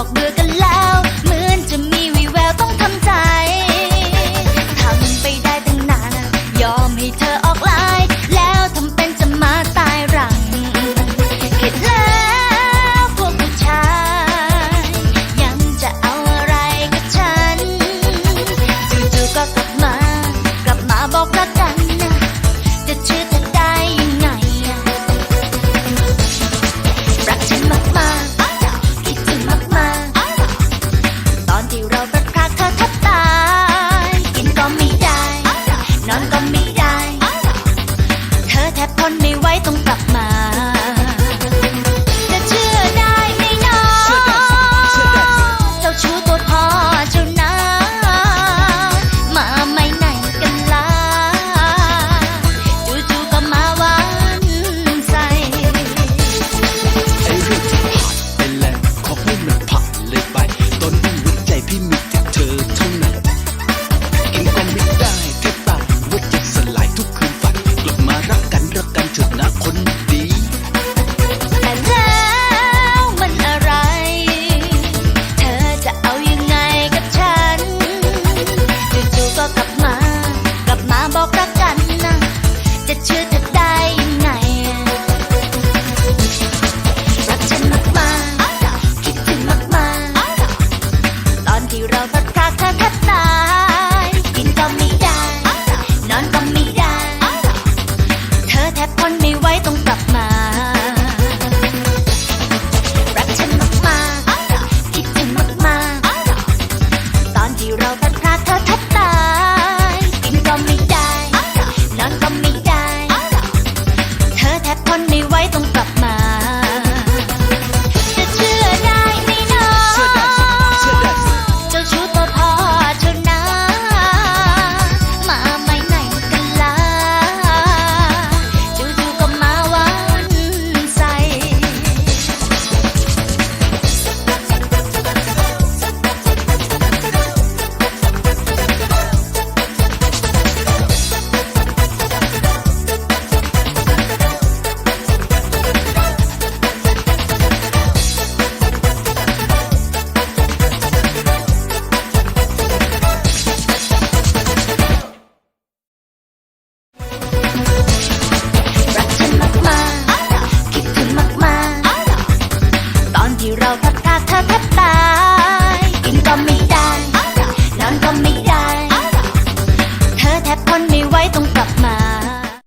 giọt mưa ที่มีแค่เธอเท่านั้นกินก็ไม่ได้แค่ตายว่าจะสลายทุกคืนฝัน กลับมารักกันรักกันเถิดนะคนดี